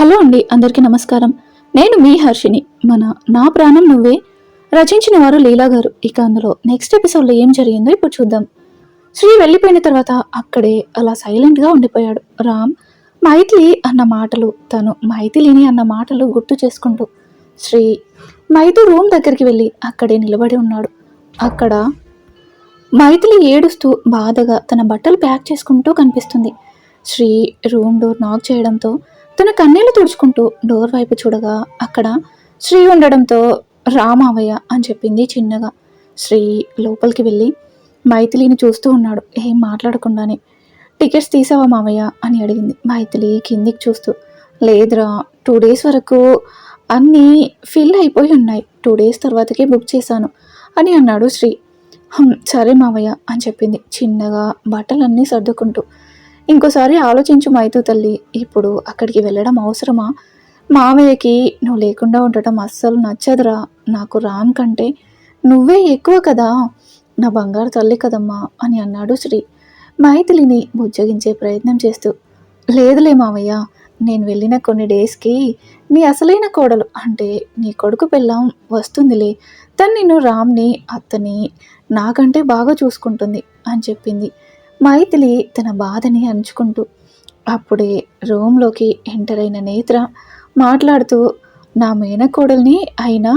Hello అండి అందరికీ నమస్కారం. నేను మీ హర్షిని మన నా ప్రాణం నువ్వే. రచించిన వారు లీలా గారు. ఇక అందులో నెక్స్ట్ ఎపిసోడ్లో ఏం జరిగిందో ఇప్పుడు చూద్దాం. శ్రీ వెళ్ళిపోయిన తర్వాత అక్కడే అలా సైలెంట్గా ఉండిపోయాడు. రామ్ మైథిలి అన్న మాటలు తను మైథిలిని అన్న మాటలు గుర్తు చేసుకుంటూ శ్రీ మైథు రూమ్ దగ్గరికి వెళ్ళి అక్కడే నిలబడి ఉన్నాడు. అక్కడ మైథిలి ఏడుస్తూ బాధగా తన బట్టలు ప్యాక్ చేసుకుంటూ కనిపిస్తుంది. శ్రీ రూమ్ డోర్ నాక్ చేయడంతో తన కన్నీళ్ళు తుడుచుకుంటూ డోర్ వైపు చూడగా అక్కడ శ్రీ ఉండడంతో రామావయ్య అని చెప్పింది చిన్నగా. శ్రీ లోపలికి వెళ్ళి మైథిలిని చూస్తూ ఉన్నాడు. ఏం మాట్లాడకుండానే. టికెట్స్ తీసావా మావయ్య? అని అడిగింది. మైథిలి కిందికి చూస్తూ లేదురా టూ డేస్ వరకు అన్నీ ఫిల్ అయిపోయి ఉన్నాయి. టూ డేస్ తర్వాతకే బుక్ చేశాను అని అన్నాడు శ్రీ. "హమ్, సరే మావయ్య అని చెప్పింది చిన్నగా బట్టలన్నీ సర్దుకుంటూ. ఇంకోసారి ఆలోచించు మైతు తల్లి ఇప్పుడు అక్కడికి వెళ్ళడం అవసరమా? మావయ్యకి నువ్వు లేకుండా ఉండటం అస్సలు నచ్చదురా. నాకు రామ్ కంటే నువ్వే ఎక్కువ కదా. నా బంగారు తల్లి కదమ్మా అని అన్నాడు శ్రీ. మైథిలిని బుజ్జగించే ప్రయత్నం చేస్తూ లేదులే మావయ్య నేను వెళ్ళిన కొన్ని డేస్కి నీ అసలైన కోడలు అంటే నీ కొడుకు పిల్లం వస్తుందిలే. తను నిన్ను రామ్ని అత్తని నాకంటే బాగా చూసుకుంటుంది అని చెప్పింది. మైథిలి తన బాధని అంచుకుంటూ అప్పుడే రూమ్లోకి ఎంటర్ అయిన నేత్ర మాట్లాడుతూ నా మేనకోడల్ని అయినా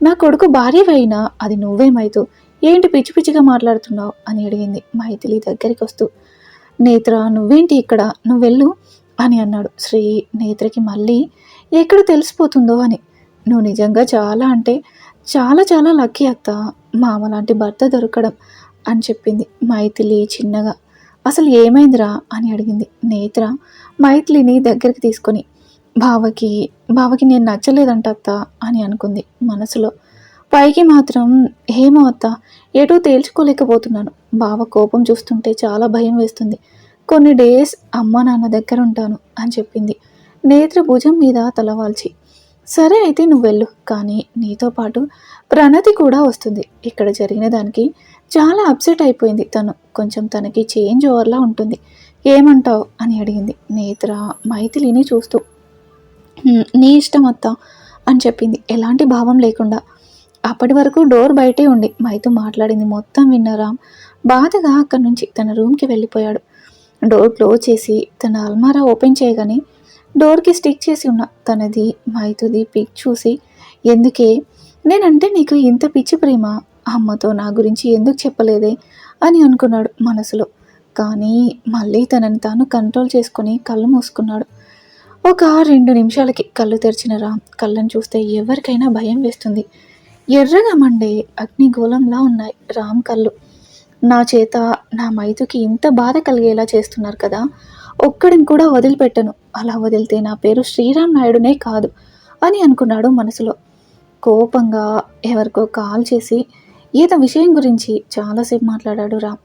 నా కొడుకు భార్యవైనా అది నువ్వేమైతూ ఏంటి పిచ్చి పిచ్చిగా మాట్లాడుతున్నావు? అని అడిగింది మైథిలి దగ్గరికి వస్తూ నేత్ర నువ్వేంటి ఇక్కడ? నువ్వు వెళ్ళు అని అన్నాడు. శ్రీ నేత్రకి మళ్ళీ ఎక్కడ తెలిసిపోతుందో అని. నువ్వు నిజంగా చాలా అంటే చాలా చాలా లక్కీ అత్త. మామ లాంటి భర్త దొరకడం అని చెప్పింది. మైథిలి చిన్నగా అసలు ఏమైందిరా? అని అడిగింది. నేత్ర మైథిలిని దగ్గరికి తీసుకొని బావకి బావకి నేను నచ్చలేదంట అత్త అని అనుకుంది మనసులో. పైకి మాత్రం ఏమో అత్త ఎటూ తేల్చుకోలేకపోతున్నాను. బావ కోపం చూస్తుంటే చాలా భయం వేస్తుంది. కొన్ని డేస్ అమ్మ నాన్న దగ్గర ఉంటాను అని చెప్పింది. నేత్ర భుజం మీద తలవాల్చి సరే అయితే నువ్వు వెళ్ళు కానీ నీతో పాటు ప్రణతి కూడా వస్తుంది. ఇక్కడ జరిగిన దానికి చాలా అప్సెట్ అయిపోయింది తను. కొంచెం తనకి చేంజ్ ఓవర్లా ఉంటుంది. ఏమంటావు? అని అడిగింది. నేత్ర మైథిలిని చూస్తూ. నీ ఇష్టం అత్త అని చెప్పింది. ఎలాంటి భావం లేకుండా. అప్పటి వరకు డోర్ బయటే ఉండి మైతు మాట్లాడింది. మొత్తం విన్నరాం? బాధగా అక్కడి నుంచి తన రూమ్కి వెళ్ళిపోయాడు. డోర్ క్లోజ్ చేసి తన అల్మారా ఓపెన్ చేయగానే డోర్కి స్టిక్ చేసి ఉన్న తనది మైతుది పిక్ చూసి ఎందుకే? నేనంటే నీకు ఇంత పిచ్చి ప్రేమ? అమ్మతో నా గురించి ఎందుకు చెప్పలేదే అని అనుకున్నాడు మనసులో. కానీ మళ్ళీ తనని తాను కంట్రోల్ చేసుకుని కళ్ళు మూసుకున్నాడు. ఒక రెండు నిమిషాలకి కళ్ళు తెరిచిన రామ్ కళ్ళను చూస్తే ఎవరికైనా భయం వేస్తుంది. ఎర్రగా మండే అగ్నిగోళంలా ఉన్నాయి రామ్ కళ్ళు. నా చేత నా మైతుకి ఇంత బాధ కలిగేలా చేస్తున్నారు కదా ఒక్కడిని కూడా వదిలిపెట్టను. అలా వదిలితే నా పేరు శ్రీరామ్ నాయుడునే కాదు అని అనుకున్నాడు మనసులో. కోపంగా ఎవరికో కాల్ చేసి ఏదో విషయం గురించి చాలాసేపు మాట్లాడాడు రామ్.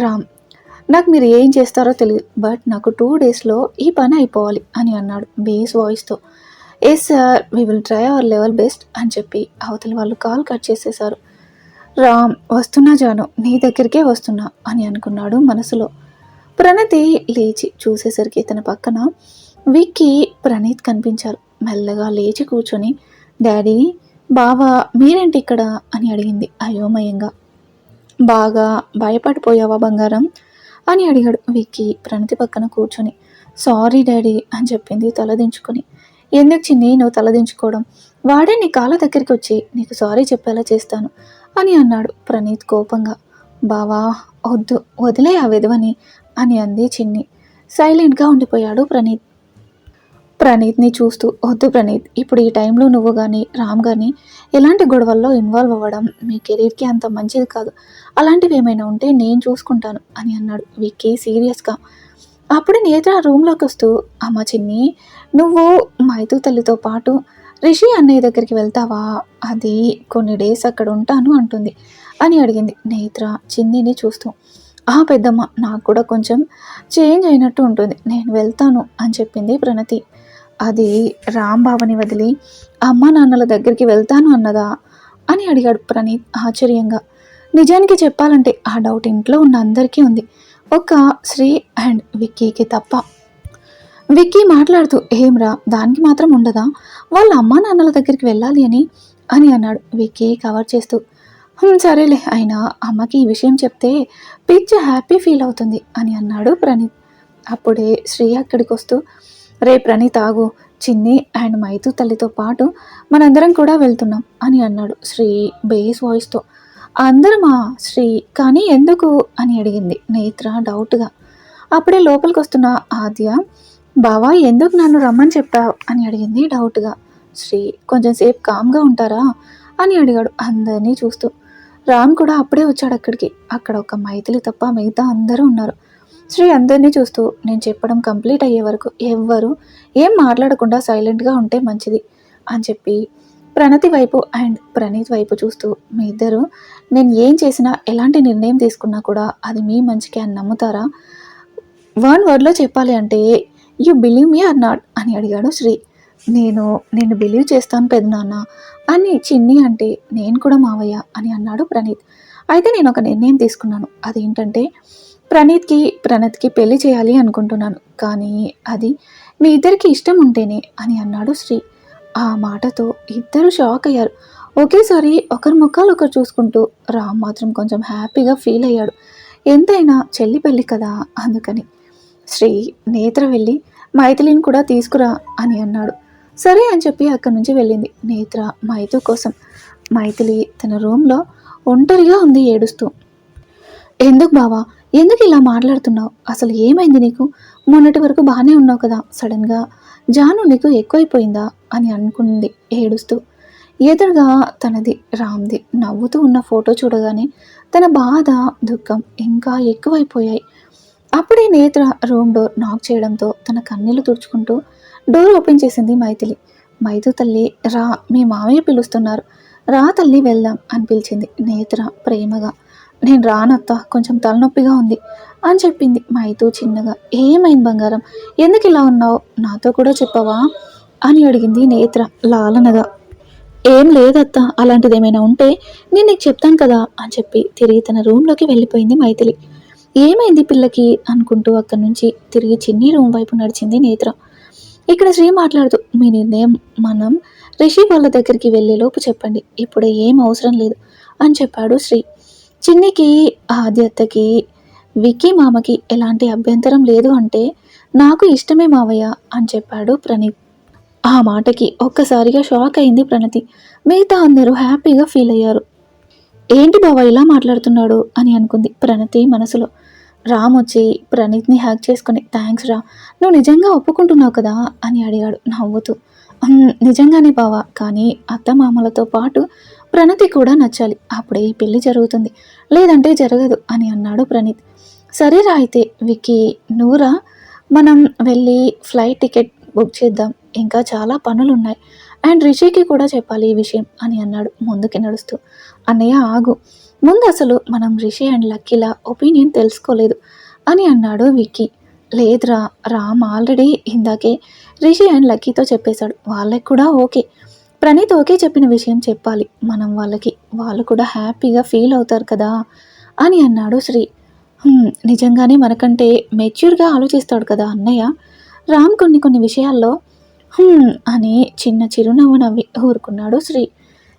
రామ్ నాకు మీరు ఏం చేస్తారో తెలియదు బట్ నాకు టూ డేస్లో ఈ పని అయిపోవాలి అని అన్నాడు base వాయిస్తో. Yes sir we will try our level best అని చెప్పి అవతల వాళ్ళు కాల్ కట్ చేసేశారు. రామ్ వస్తున్నా జాను నీ దగ్గరికే వస్తున్నా అని అనుకున్నాడు మనసులో. ప్రణతి లేచి చూసేసరికి తన పక్కన విక్కీ ప్రణీత్ కనిపించారు. మెల్లగా లేచి కూర్చొని డాడీ బావా మీరేంటి ఇక్కడ? అని అడిగింది అయోమయంగా. బాగా భయపడిపోయావా బంగారం? అని అడిగాడు విక్కీ ప్రణతి పక్కన కూర్చొని. సారీ డాడీ అని చెప్పింది తలదించుకొని ఎందుకు చిన్ని నువ్వు తలదించుకోవడం వాడే నీ కాళ్ళ దగ్గరికి వచ్చి నీకు సారీ చెప్పేలా చేస్తాను అని అన్నాడు ప్రణీత్ కోపంగా. బావా వద్దు వదిలే ఆ విధవని అని అంది చిన్ని. సైలెంట్గా ఉండిపోయాడు ప్రణీత్. ప్రణీత్ని చూస్తూ వద్దు ప్రణీత్ ఇప్పుడు ఈ టైంలో నువ్వు కానీ రామ్ కానీ ఎలాంటి గొడవల్లో ఇన్వాల్వ్ అవ్వడం మీ కెరీర్కి అంత మంచిది కాదు. అలాంటివి ఏమైనా ఉంటే నేను చూసుకుంటాను అని అన్నాడు విక్కీ సీరియస్గా. అప్పుడు నేత్ర రూమ్లోకి వస్తూ అమ్మ చిన్ని నువ్వు మైతు తల్లితో పాటు రిషి అన్నయ్య దగ్గరికి వెళ్తావా? అది కొన్ని డేస్ అక్కడ ఉంటాను అంటుంది. అని అడిగింది నేత్ర చిన్నిని చూస్తూ. ఆ పెద్దమ్మ నాకు కూడా కొంచెం చేంజ్ అయినట్టు ఉంటుంది. నేను వెళ్తాను అని చెప్పింది ప్రణతి. అది రాంబాబుని వదిలి అమ్మ నాన్నల దగ్గరికి వెళ్తాను అన్నదా? అని అడిగాడు ప్రణీత్ ఆశ్చర్యంగా. నిజానికి చెప్పాలంటే ఆ డౌట్ ఇంట్లో ఉన్న అందరికీ ఉంది. ఒక శ్రీ అండ్ విక్కీకి తప్ప. విక్కీ మాట్లాడుతూ ఏమ్రా దానికి మాత్రం ఉండదా? వాళ్ళ అమ్మా నాన్నల దగ్గరికి వెళ్ళాలి అని అని అన్నాడు విక్కీ కవర్ చేస్తూ. సరేలే అయినా అమ్మకి ఈ విషయం చెప్తే పిచ్చి హ్యాపీ ఫీల్ అవుతుంది అని అన్నాడు ప్రణీత్. అప్పుడే శ్రీ అక్కడికి వస్తూ రేపు ప్రణీత్ తాగు చిన్ని అండ్ మైతు తల్లితో పాటు మనందరం కూడా వెళ్తున్నాం అని అన్నాడు శ్రీ బేస్ వాయిస్తో. అందరమా? శ్రీ కానీ ఎందుకు? అని అడిగింది నేత్ర డౌట్గా. అప్పుడే లోపలికి వస్తున్న ఆద్య బావా ఎందుకు నన్ను రమ్మని చెప్పావు అని అడిగింది డౌట్గా. శ్రీ కొంచెం సేపు కామ్గా ఉంటారా? అని అడిగాడు అందరినీ చూస్తూ. రామ్ కూడా అప్పుడే వచ్చాడు అక్కడికి. అక్కడ ఒక మైథిలి తప్ప మిగతా అందరూ ఉన్నారు. శ్రీ అందరినీ చూస్తూ నేను చెప్పడం కంప్లీట్ అయ్యే వరకు ఎవ్వరు ఏం మాట్లాడకుండా సైలెంట్గా ఉంటే మంచిది అని చెప్పి ప్రణతి వైపు అండ్ ప్రణీత్ వైపు చూస్తూ మీ ఇద్దరు నేను ఏం చేసినా ఎలాంటి నిర్ణయం తీసుకున్నా కూడా అది మీ మంచికి అని నమ్ముతారా? వన్ వర్డ్లో చెప్పాలి అంటే you believe me or not అని అడిగాడు శ్రీ. నేను నేను బిలీవ్ చేస్తాను పెదనాన్న అని చిన్ని అంటే నేను కూడా మావయ్య అని అన్నాడు ప్రణీత్. అయితే నేను ఒక నిర్ణయం తీసుకున్నాను. అదేంటంటే ప్రణీత్కి ప్రణత్కి పెళ్ళి చేయాలి అనుకుంటున్నాను. కానీ అది మీ ఇద్దరికి ఇష్టం ఉంటేనే అని అన్నాడు శ్రీ. ఆ మాటతో ఇద్దరు షాక్ అయ్యారు. ఒకేసారి ఒకరి ముఖాలు ఒకరు చూసుకుంటూ రామ్ మాత్రం కొంచెం హ్యాపీగా ఫీల్ అయ్యాడు. ఎంతైనా చెల్లి పెళ్ళి కదా అందుకని. శ్రీ నేత్ర వెళ్ళి మైథిలిని కూడా తీసుకురా అని అన్నాడు. సరే అని చెప్పి అక్కడి నుంచి వెళ్ళింది నేత్ర మైతు కోసం. మైథిలి తన రూమ్లో ఒంటరిగా ఉంది ఏడుస్తూ. ఎందుకు బావా? ఎందుకు ఇలా మాట్లాడుతున్నావు? అసలు ఏమైంది నీకు? మొన్నటి వరకు బాగానే ఉన్నావు కదా సడన్గా. జాను నీకు ఎక్కువైపోయిందా? అని అనుకుంది ఏడుస్తూ. ఎదురుగా తనది రామ్ది. నవ్వుతూ ఉన్న ఫోటో చూడగానే తన బాధ దుఃఖం ఇంకా ఎక్కువైపోయాయి. అప్పుడే నేత్ర రూమ్ డోర్ నాక్ చేయడంతో తన కన్నీళ్ళు తుడుచుకుంటూ డోర్ ఓపెన్ చేసింది మైథిలి. మైథు తల్లి రా మీ మామయ్య పిలుస్తున్నారు. రా తల్లి వెళ్దాం అని పిలిచింది నేత్ర ప్రేమగా. నేను రానత్త కొంచెం తలనొప్పిగా ఉంది అని చెప్పింది మైతూ చిన్నగా. ఏమైంది బంగారం? ఎందుకు ఇలా ఉన్నావు? నాతో కూడా చెప్పవా? అని అడిగింది నేత్ర లాలనగా. ఏం లేదత్త అలాంటిది ఏమైనా ఉంటే నేను నీకు చెప్తాను కదా అని చెప్పి తిరిగి తన రూమ్లోకి వెళ్ళిపోయింది మైథిలి. ఏమైంది పిల్లకి? అనుకుంటూ అక్కడి నుంచి తిరిగి చిన్ని రూమ్ వైపు నడిచింది నేత్ర. ఇక్కడ శ్రీ మాట్లాడుతూ మీ నిర్ణయం మనం రిషి వాళ్ళ దగ్గరికి వెళ్ళేలోపు చెప్పండి. ఇప్పుడు ఏం అవసరం లేదు అని చెప్పాడు శ్రీ. చిన్నికి ఆద్యత్తకి విక్కీ మామకి ఎలాంటి అభ్యంతరం లేదు అంటే నాకు ఇష్టమే మావయ్య అని చెప్పాడు ప్రణీత్. ఆ మాటకి ఒక్కసారిగా షాక్ అయింది ప్రణతి. మిగతా అందరూ హ్యాపీగా ఫీల్ అయ్యారు. ఏంటి బావ ఇలా మాట్లాడుతున్నాడు? అని అనుకుంది ప్రణతి మనసులో. రామ్ వచ్చి ప్రణీత్ని హ్యాక్ చేసుకుని థ్యాంక్స్ రా నువ్వు నిజంగా ఒప్పుకుంటున్నావు కదా? అని అడిగాడు నవ్వుతూ. నిజంగానే బావా కానీ అత్త మామలతో పాటు ప్రణతి కూడా నచ్చాలి. అప్పుడే ఈ పెళ్ళి జరుగుతుంది. లేదంటే జరగదు అని అన్నాడు ప్రణీత్. సరేరా అయితే వికీ నూరా? మనం వెళ్ళి ఫ్లైట్ టికెట్ బుక్ చేద్దాం. ఇంకా చాలా పనులు ఉన్నాయి అండ్ రిషికి కూడా చెప్పాలి ఈ విషయం అని అన్నాడు ముందుకి నడుస్తూ. అన్నయ్య ఆగు. ముందు అసలు మనం రిషి అండ్ లక్కీలా ఒపీనియన్ తెలుసుకోలేదు అని అన్నాడు విక్కీ. లేదురా రామ్ ఆల్రెడీ ఇందాకే రిషి అండ్ లక్కీతో చెప్పేశాడు. వాళ్ళకి కూడా ఓకే. ప్రణీత్ ఓకే చెప్పిన విషయం చెప్పాలి. మనం వాళ్ళకి వాళ్ళు కూడా హ్యాపీగా ఫీల్ అవుతారు కదా అని అన్నాడు శ్రీ. నిజంగానే మనకంటే మెచ్యూర్గా ఆలోచిస్తాడు కదా అన్నయ్య. రామ్ కొన్ని కొన్ని విషయాల్లో అని చిన్న చిరునవ్వు నవ్వి ఊరుకున్నాడు శ్రీ.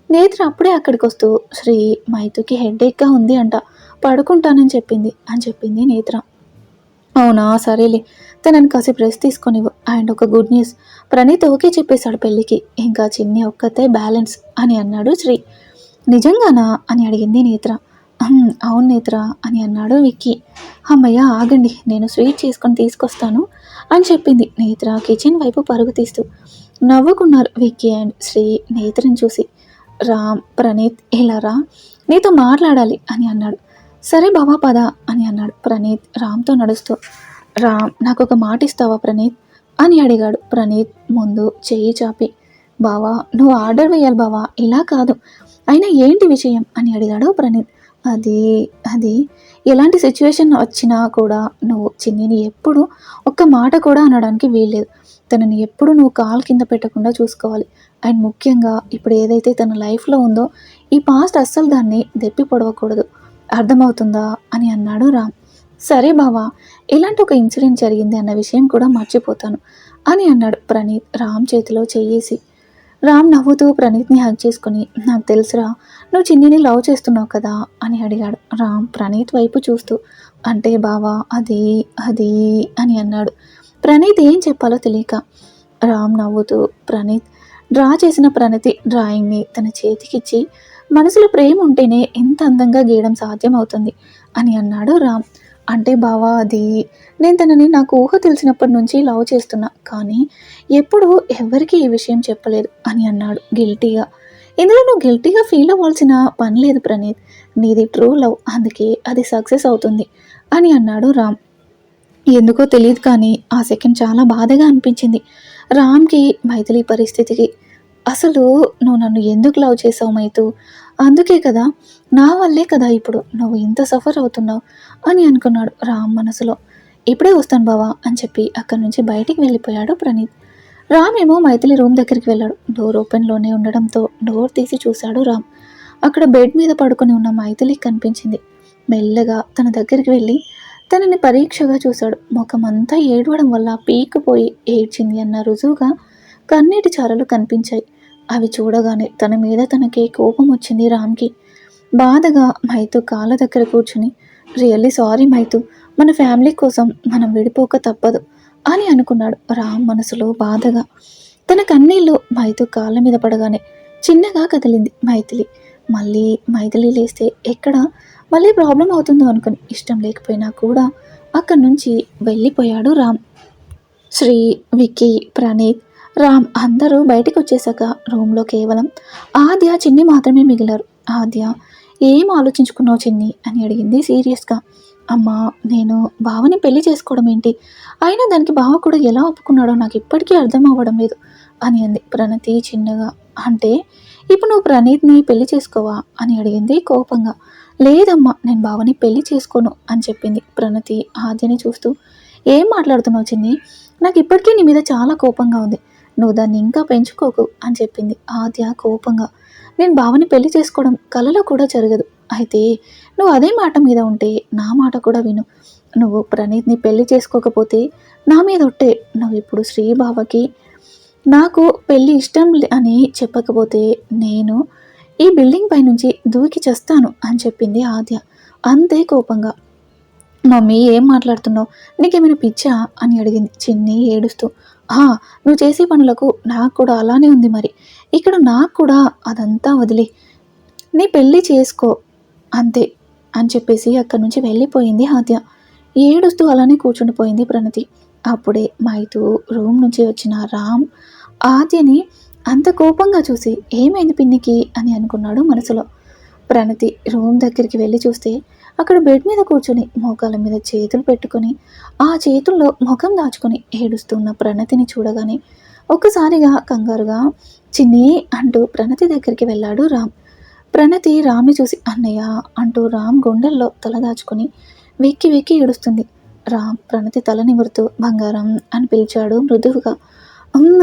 నేత్ర అప్పుడే అక్కడికి వస్తూ శ్రీ మైతుకి హెడేక్గా ఉంది అంట. పడుకుంటానని చెప్పింది అని చెప్పింది నేత్ర. అవునా సరేలే. తనని కాసేపు రెస్ట్ తీసుకొనివ్వు. అండ్ ఒక గుడ్ న్యూస్ ప్రణీత్ ఓకే చెప్పేశాడు పెళ్ళికి. ఇంకా చిన్ని ఒక్కతే బ్యాలెన్స్ అని అన్నాడు శ్రీ. నిజంగానా? అని అడిగింది నేత్ర. అవును నేత్ర అని అన్నాడు విక్కీ. అమ్మయ్య ఆగండి. నేను స్వీట్ చేసుకొని తీసుకొస్తాను అని చెప్పింది నేత్ర కిచెన్ వైపు పరుగు తీస్తూ. నవ్వుకున్నారు విక్కీ అండ్ శ్రీ నేత్రని చూసి. రామ్ ప్రణీత్ ఇలా రా? నీతో మాట్లాడాలి అని అన్నాడు. సరే బాబా పద అని అన్నాడు ప్రణీత్ రామ్తో నడుస్తూ. రామ్ నాకు ఒక మాట ఇస్తావా ప్రణీత్? అని అడిగాడు. ప్రణీత్ ముందు చెయ్యి చాపి బావా నువ్వు ఆర్డర్ వేయాలి బావా ఇలా కాదు. అయినా ఏంటి విషయం? అని అడిగాడు ప్రణీత్. అది అది ఎలాంటి సిచ్యువేషన్ వచ్చినా కూడా నువ్వు చిన్నిని ఎప్పుడు ఒక్క మాట కూడా అనడానికి వీల్లేదు. తనని ఎప్పుడు నువ్వు కాలు కింద పెట్టకుండా చూసుకోవాలి. అండ్ ముఖ్యంగా ఇప్పుడు ఏదైతే తన లైఫ్లో ఉందో ఈ పాస్ట్ అస్సలు దాన్ని దెప్పి పొడవకూడదు. అర్థమవుతుందా? అని అన్నాడు రామ్. సరే బావా ఇలాంటి ఒక ఇన్సిడెంట్ జరిగింది అన్న విషయం కూడా మర్చిపోతాను అని అన్నాడు ప్రణీత్ రామ్ చేతిలో చెయ్యేసి. రామ్ నవ్వుతూ ప్రణీత్ని హగ్ చేసుకుని నాకు తెలుసురా నువ్వు చిన్నిని లవ్ చేస్తున్నావు కదా అని అడిగాడు రామ్ ప్రణీత్ వైపు చూస్తూ. అంటే బావా అది అది అని అన్నాడు. ప్రణీత్ ఏం చెప్పాలో తెలియక రామ్ నవ్వుతూ ప్రణీత్ డ్రా చేసిన ప్రణతి డ్రాయింగ్ని తన చేతికిచ్చి మనసులో ప్రేమ ఉంటేనే ఎంత అందంగా గీయడం సాధ్యం అవుతుంది అని అన్నాడు రామ్. అంటే బావా అది నేను తనని నాకు ఊహ తెలిసినప్పటి నుంచి లవ్ చేస్తున్నా కానీ ఎప్పుడు ఎవరికి ఈ విషయం చెప్పలేదు అని అన్నాడు గిల్టీగా. ఇందులో నువ్వు గిల్టీగా ఫీల్ అవ్వాల్సిన పని లేదు ప్రణీత్. నీది ట్రూ లవ్ అందుకే అది సక్సెస్ అవుతుంది అని అన్నాడు రామ్. ఎందుకో తెలియదు కానీ ఆ సెకండ్ చాలా బాధగా అనిపించింది రామ్కి మైథిలి పరిస్థితికి. అసలు నువ్వు నన్ను ఎందుకు లవ్ చేసావు మైతు? అందుకే కదా నా వల్లే కదా ఇప్పుడు నువ్వు ఇంత సఫర్ అవుతున్నావు అని అనుకున్నాడు రామ్ మనసులో. ఇప్పుడే వస్తాను బావా అని చెప్పి అక్కడి నుంచి బయటికి వెళ్ళిపోయాడు ప్రణీత్. రామ్ ఏమో మైథిలి రూమ్ దగ్గరికి వెళ్ళాడు. డోర్ ఓపెన్లోనే ఉండడంతో డోర్ తీసి చూశాడు రామ్. అక్కడ బెడ్ మీద పడుకొని ఉన్న మైథిలి కనిపించింది. మెల్లగా తన దగ్గరికి వెళ్ళి తనని పరీక్షగా చూశాడు. ముఖమంతా ఏడవడం వల్ల పీక్కుపోయి ఏడ్చింది అన్న రుజువుగా కన్నీటి చారలు కనిపించాయి. అవి చూడగానే తన మీద తనకి కోపం వచ్చింది రామ్కి. బాధగా మైతు కాళ్ళ దగ్గర కూర్చుని రియల్లీ సారీ మైతు మన ఫ్యామిలీ కోసం మనం విడిపోక తప్పదు అని అనుకున్నాడు రామ్ మనసులో బాధగా. తన కన్నీళ్ళు మైతు కాళ్ళ మీద పడగానే చిన్నగా కదిలింది మైథిలి. మళ్ళీ మైథిలి లేస్తే ఎక్కడ? మళ్ళీ ప్రాబ్లం అవుతుందో అనుకుని ఇష్టం లేకపోయినా కూడా అక్కడి నుంచి వెళ్ళిపోయాడు రామ్. శ్రీ విక్కీ ప్రణీత్ రామ్ అందరూ బయటకు వచ్చేసాక రూమ్లో కేవలం ఆద్య చిన్ని మాత్రమే మిగిలారు. ఆద్య ఏం ఆలోచించుకున్నావు చిన్ని? అని అడిగింది సీరియస్గా. అమ్మా నేను బావని పెళ్ళి చేసుకోవడం ఏంటి? అయినా దానికి బావ కూడా ఎలా ఒప్పుకున్నాడో నాకు ఇప్పటికీ అర్థం అవ్వడం లేదు అని అంది ప్రణతి చిన్నగా. అంటే ఇప్పుడు నువ్వు ప్రణీత్ని పెళ్ళి చేసుకోవా? అని అడిగింది కోపంగా. లేదమ్మా నేను బావని పెళ్ళి చేసుకోను అని చెప్పింది ప్రణతి ఆద్యని చూస్తూ. ఏం మాట్లాడుతున్నావు చిన్ని? నాకు ఇప్పటికీ నీ మీద చాలా కోపంగా ఉంది. నువ్వు దాన్ని ఇంకా పెంచుకోకు అని చెప్పింది ఆద్య కోపంగా. నేను బావని పెళ్ళి చేసుకోవడం కలలో కూడా జరగదు. అయితే నువ్వు అదే మాట మీద ఉంటే నా మాట కూడా విను. నువ్వు ప్రణీత్ని పెళ్ళి చేసుకోకపోతే నా మీద ఒట్టే. నువ్వు ఇప్పుడు శ్రీబావకి నాకు పెళ్ళి ఇష్టం లే- అని చెప్పకపోతే నేను ఈ బిల్డింగ్ పై నుంచి దూకి చేస్తాను అని చెప్పింది ఆద్య అంతే కోపంగా. మమ్మీ ఏం మాట్లాడుతున్నావు? నీకేమైనా పిచ్చా? అని అడిగింది. చిన్ని ఏడుస్తూ. నువ్వు చేసే పనులకు నాకు కూడా అలానే ఉంది మరి. ఇక్కడ నాకు కూడా అదంతా వదిలే. నీ పెళ్ళి చేసుకో అంతే అని చెప్పేసి అక్కడి నుంచి వెళ్ళిపోయింది ఆద్య. ఏడుస్తూ అలానే కూర్చుండిపోయింది ప్రణతి. అప్పుడే మైతు రూమ్ నుంచి వచ్చిన రామ్ ఆద్యని అంత కోపంగా చూసి ఏమైంది పిన్నికి? అని అనుకున్నాడు మనసులో. ప్రణతి రూమ్ దగ్గరికి వెళ్ళి చూస్తే అక్కడ బెడ్ మీద కూర్చొని మోకాల మీద చేతులు పెట్టుకొని ఆ చేతుల్లో ముఖం దాచుకొని ఏడుస్తున్న ప్రణతిని చూడగానే ఒక్కసారిగా కంగారుగా చిన్ని అంటూ ప్రణతి దగ్గరికి వెళ్ళాడు రామ్. ప్రణతి రామ్ని చూసి అన్నయ్య అంటూ రామ్ గుండెల్లో తల దాచుకొని వెక్కి వెక్కి ఏడుస్తుంది. రామ్ ప్రణతి తల నిమురుతూ బంగారం అని పిలిచాడు మృదువుగా.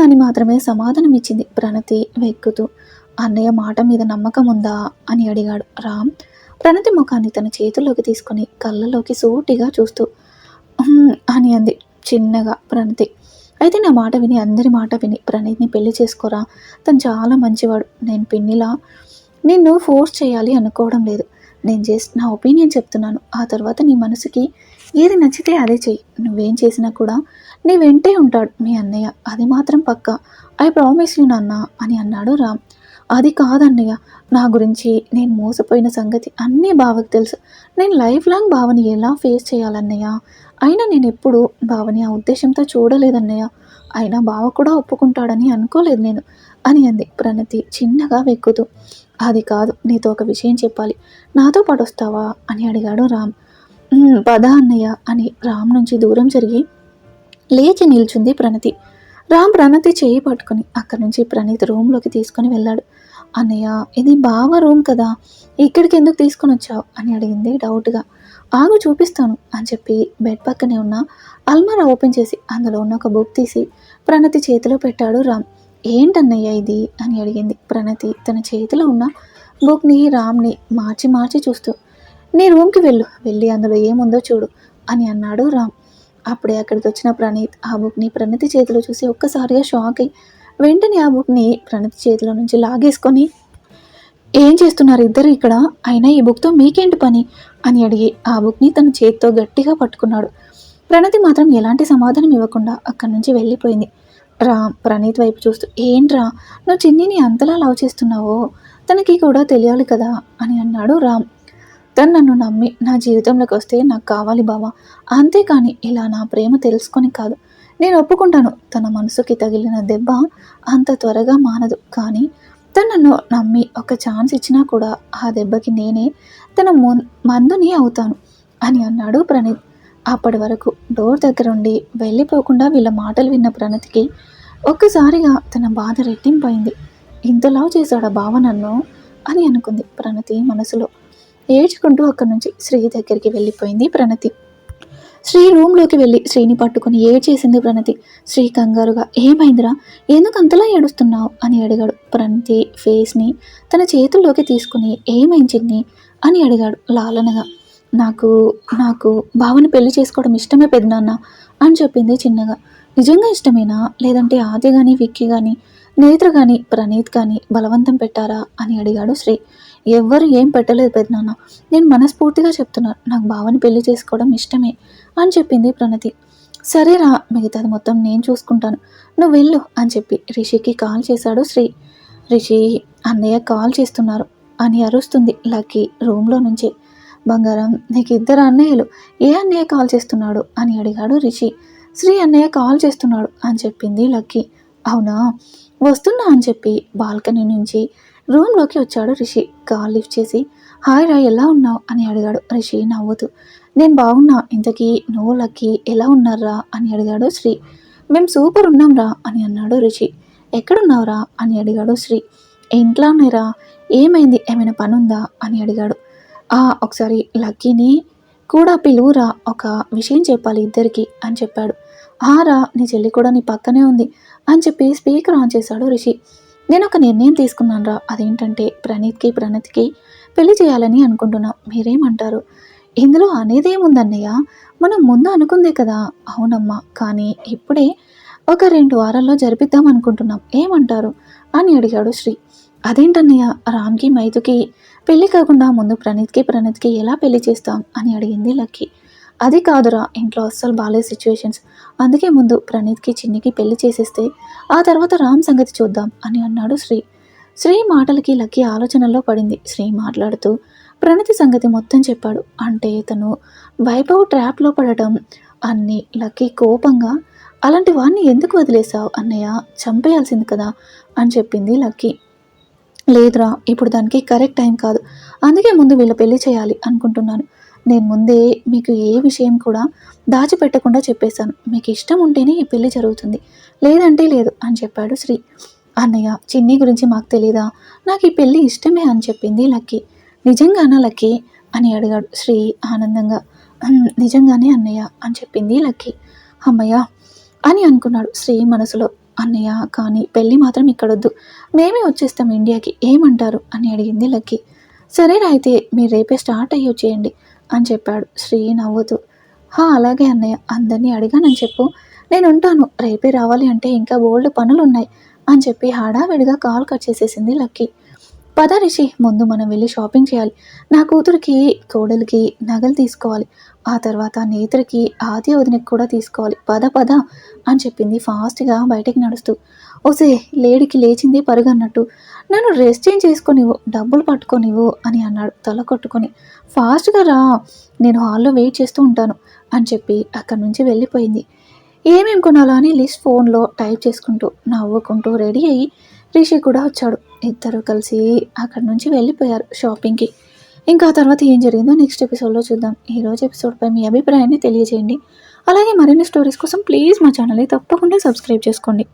అని మాత్రమే సమాధానం ఇచ్చింది ప్రణతి వెక్కుతూ. అన్నయ్య మాట మీద నమ్మకం ఉందా? అని అడిగాడు రామ్. ప్రణతి ముఖాన్ని తన చేతుల్లోకి తీసుకొని కళ్ళలోకి సూటిగా చూస్తూ అని అంది చిన్నగా ప్రణతి. అయితే నా మాట విని అందరి మాట విని ప్రణీత్ని పెళ్ళి చేసుకోరా? తను చాలా మంచివాడు. నేను పిన్నిలా. నిన్ను ఫోర్స్ చేయాలి అనుకోవడం లేదు. నేను జస్ట్ నా ఒపీనియన్ చెప్తున్నాను. ఆ తర్వాత నీ మనసుకి ఏది నచ్చితే అదే చెయ్యి. నువ్వేం చేసినా కూడా నీ వెంటే ఉంటాడు మీ అన్నయ్య. అది మాత్రం పక్క. ఐ ప్రామిస్ యూ నాన్న అని అన్నాడు రామ్. అది కాదన్నయ్య. నా గురించి నేను మోసపోయిన సంగతి అన్నీ బావకు తెలుసు. నేను లైఫ్ లాంగ్ బావని ఎలా ఫేస్ చేయాలన్నయ్య? అయినా నేను ఎప్పుడు బావని ఆ ఉద్దేశంతో చూడలేదన్నయ్య. అయినా బావ కూడా ఒప్పుకుంటాడని అనుకోలేదు నేను అని అంది ప్రణతి చిన్నగా వెక్కుతూ. అది కాదు నీతో ఒక విషయం చెప్పాలి. నాతో పాటు వస్తావా? అని అడిగాడు రామ్. పదా పద అన్నయ్య అని రామ్ నుంచి దూరం జరిగి లేచి నిల్చుంది ప్రణతి. రామ్ ప్రణతి చేయి పట్టుకొని అక్కడి నుంచి ప్రణీత్ రూమ్లోకి తీసుకొని వెళ్ళాడు. అన్నయ్య ఇది బావ రూమ్ కదా ఇక్కడికి ఎందుకు తీసుకొని వచ్చావు? అని అడిగింది డౌట్గా. ఆగు చూపిస్తాను అని చెప్పి బెడ్ పక్కనే ఉన్న అల్మారా ఓపెన్ చేసి అందులో ఉన్న ఒక బుక్ తీసి ప్రణతి చేతిలో పెట్టాడు రామ్. ఏంటన్నయ్య ఇది? అని అడిగింది ప్రణతి. తన చేతిలో ఉన్న బుక్ని రామ్ని మార్చి మార్చి చూస్తూ నీ రూమ్కి వెళ్ళు వెళ్ళి అందులో ఏముందో చూడు అని అన్నాడు రామ్. అప్పుడే అక్కడికి వచ్చిన ప్రణీత్ ఆ బుక్ని ప్రణతి చేతిలో చూసి ఒక్కసారిగా షాక్ అయ్యి వెంటనే ఆ బుక్ని ప్రణతి చేతిలో నుంచి లాగేసుకొని ఏం చేస్తున్నారు ఇద్దరు ఇక్కడ? అయినా ఈ బుక్తో మీకేంటి పని? అని అడిగి ఆ బుక్ని తన చేతితో గట్టిగా పట్టుకున్నాడు. ప్రణతి మాత్రం ఎలాంటి సమాధానం ఇవ్వకుండా అక్కడి నుంచి వెళ్ళిపోయింది. రా ప్రణీత్ వైపు చూస్తూ ఏంట్రా నువ్వు చిన్నిని అంతలా లవ్ చేస్తున్నావో? తనకి కూడా తెలియాలి కదా? అని అన్నాడు రామ్. తను నన్ను నమ్మి నా జీవితంలోకి వస్తే నాకు కావాలి బావా. అంతేకాని ఇలా నా ప్రేమ తెలుసుకొని కాదు. నేను ఒప్పుకుంటాను. తన మనసుకి తగిలిన దెబ్బ అంత త్వరగా మానదు. కానీ తను నన్ను నమ్మి ఒక ఛాన్స్ ఇచ్చినా కూడా ఆ దెబ్బకి నేనే తన మందుని అవుతాను అని అన్నాడు ప్రణీత్. అప్పటి వరకు డోర్ దగ్గర ఉండి వెళ్ళిపోకుండా వీళ్ళ మాటలు విన్న ప్రణతికి ఒక్కసారిగా తన బాధ రెట్టింపైంది. ఇంతలా చేశాడా బావ నన్ను? అని అనుకుంది ప్రణతి మనసులో. ఏడ్చుకుంటూ అక్కడి నుంచి శ్రీ దగ్గరికి వెళ్ళిపోయింది ప్రణతి. శ్రీ రూమ్లోకి వెళ్ళి శ్రీని పట్టుకుని ఏడ్చేసింది ప్రణతి? శ్రీ కంగారుగా ఏమైందిరా? ఎందుకు అంతలా ఏడుస్తున్నావు? అని అడిగాడు. ప్రణతి ఫేస్ని తన చేతుల్లోకి తీసుకుని ఏమైంది అని అడిగాడు లాలనగా. నాకు నాకు భావని పెళ్ళి చేసుకోవడం ఇష్టమే పెద్దనాన్న అని చెప్పింది చిన్నగా. నిజంగా ఇష్టమేనా? లేదంటే ఆది కానీ విక్కీ కానీ నేత్ర కానీ ప్రణీత్ కానీ బలవంతం పెట్టారా? అని అడిగాడు శ్రీ. ఎవ్వరు ఏం పెట్టలేదు పెద్దనాన్న నేను మనస్ఫూర్తిగా చెప్తున్నాను నాకు బావని పెళ్ళి చేసుకోవడం ఇష్టమే. అని చెప్పింది ప్రణతి. సరేరా మిగతాది మొత్తం నేను చూసుకుంటాను. నువ్వు వెళ్ళు అని చెప్పి రిషికి కాల్ చేశాడు శ్రీ. రిషి అన్నయ్య కాల్ చేస్తున్నారు అని అరుస్తుంది లక్కీ రూమ్లో నుంచి. బంగారం నీకు ఇద్దరు అన్నయ్యలు ఏ అన్నయ్య కాల్ చేస్తున్నాడు అని అడిగాడు రిషి. శ్రీ అన్నయ్య కాల్ చేస్తున్నాడు అని చెప్పింది లక్కీ. అవునా? వస్తున్నా అని చెప్పి బాల్కనీ నుంచి రూమ్లోకి వచ్చాడు రిషి. కాల్ లిఫ్ట్ చేసి హాయ్ రా ఎలా ఉన్నావు? అని అడిగాడు రిషి నవ్వుతూ. నేను బాగున్నా. ఇంతకీ నువ్వు లక్కీ ఎలా ఉన్నారా అని అడిగాడు శ్రీ. మేము సూపర్ ఉన్నాంరా అని అన్నాడు రుచి ఎక్కడున్నావురా అని అడిగాడు శ్రీ. ఇంట్లో ఉన్నాయిరా ఏమైంది? ఏమైనా పని ఉందా అని అడిగాడు. ఆ ఒకసారి లక్కీని కూడా పిలువురా. ఒక విషయం చెప్పాలి ఇద్దరికి అని చెప్పాడు. ఆరా నీ చెల్లి కూడా నీ పక్కనే ఉంది అని చెప్పి స్పీకర్ ఆన్ చేశాడు రిషి. నేను ఒక నిర్ణయం తీసుకున్నాను రా అదేంటంటే ప్రణీత్కి ప్రణతికి పెళ్ళి చేయాలని అనుకుంటున్నాం. మీరేమంటారు? ఇందులో అనేదేముందన్నయ్య? మనం ముందు అనుకుందే కదా. అవునమ్మా కానీ ఇప్పుడే ఒక రెండు వారాల్లో జరిపిద్దాం అనుకుంటున్నాం. ఏమంటారు? అని అడిగాడు శ్రీ. అదేంటన్నయ్య? రామ్కి మైతుకి పెళ్ళి కాకుండా ముందు ప్రణీత్కి ప్రణీత్కి ఎలా పెళ్ళి చేస్తాం? అని అడిగింది లక్కీ. అది కాదురా ఇంట్లో అస్సలు బాలే సిచ్యువేషన్స్. అందుకే ముందు ప్రణీత్కి చిన్నికి పెళ్ళి చేసేస్తే ఆ తర్వాత రామ్ సంగతి చూద్దాం అని అన్నాడు శ్రీ. శ్రీ మాటలకి లక్కీ ఆలోచనలో పడింది. శ్రీ మాట్లాడుతూ ప్రణతి సంగతి మొత్తం చెప్పాడు. అంటే తను వైభవ్ ట్రాప్లో పడటం అన్ని లక్కీ కోపంగా అలాంటి వాడిని ఎందుకు వదిలేశావు అన్నయ్య? చంపేయాల్సింది కదా అని చెప్పింది లక్కీ. లేదురా ఇప్పుడు దానికి కరెక్ట్ టైం కాదు. అందుకే ముందు వీళ్ళ పెళ్ళి చేయాలి అనుకుంటున్నాను. నేను ముందే మీకు ఏ విషయం కూడా దాచిపెట్టకుండా చెప్పేశాను. మీకు ఇష్టం ఉంటేనే ఈ పెళ్ళి జరుగుతుంది. లేదంటే లేదు అని చెప్పాడు శ్రీ. అన్నయ్య చిన్ని గురించి మాకు తెలీదా? నాకు ఈ పెళ్ళి ఇష్టమే అని చెప్పింది లక్కీ. నిజంగానా లక్కీ అని అడిగాడు శ్రీ ఆనందంగా. నిజంగానే అన్నయ్య అని చెప్పింది లక్కీ. అమ్మయ్య అని అనుకున్నాడు శ్రీ మనసులో. అన్నయ్య కానీ పెళ్ళి మాత్రం ఇక్కడొద్దు. మేమే వచ్చేస్తాం ఇండియాకి. ఏమంటారు? అని అడిగింది లక్కీ. సరేనా అయితే మీరు రేపే స్టార్ట్ అయ్యి వచ్చేయండి అని చెప్పాడు శ్రీ నవ్వుతూ. హా అలాగే అన్నయ్య. అందరినీ అడిగానని చెప్పు. నేను ఉంటాను. రేపే రావాలి అంటే ఇంకా బోల్డ్ పనులు ఉన్నాయి అని చెప్పి హడావిడిగా కాల్ కట్ చేసేసింది లక్కీ. పద రిషి ముందు మనం వెళ్ళి షాపింగ్ చేయాలి. నా కూతురికి కోడలికి నగలు తీసుకోవాలి. ఆ తర్వాత నేత్రకి ఆది వదినకి కూడా తీసుకోవాలి. పద పద అని చెప్పింది. ఫాస్ట్గా బయటికి నడుస్తూ. ఓసే లేడికి లేచింది పరుగన్నట్టు నన్ను రెస్ట్ చేంజ్ చేసుకొనివ్వు డబ్బులు పట్టుకొనివ్వు అని అన్నాడు తల కొట్టుకొని. ఫాస్ట్గా రా నేను హాల్లో వెయిట్ చేస్తూ ఉంటాను అని చెప్పి అక్కడి నుంచి వెళ్ళిపోయింది. ఏమేం కొనాలో అని లిస్ట్ ఫోన్లో టైప్ చేసుకుంటూ నవ్వుకుంటూ రెడీ అయ్యి రిషి కూడా వచ్చాడు. ఇద్దరు కలిసి అక్కడి నుంచి వెళ్ళిపోయారు షాపింగ్కి. ఇంకా ఆ తర్వాత ఏం జరిగిందో నెక్స్ట్ ఎపిసోడ్లో చూద్దాం. ఈ రోజు ఎపిసోడ్పై మీ అభిప్రాయాన్ని తెలియజేయండి. అలాగే మరిన్ని స్టోరీస్ కోసం ప్లీజ్ మా ఛానల్ని తప్పకుండా సబ్స్క్రైబ్ చేసుకోండి.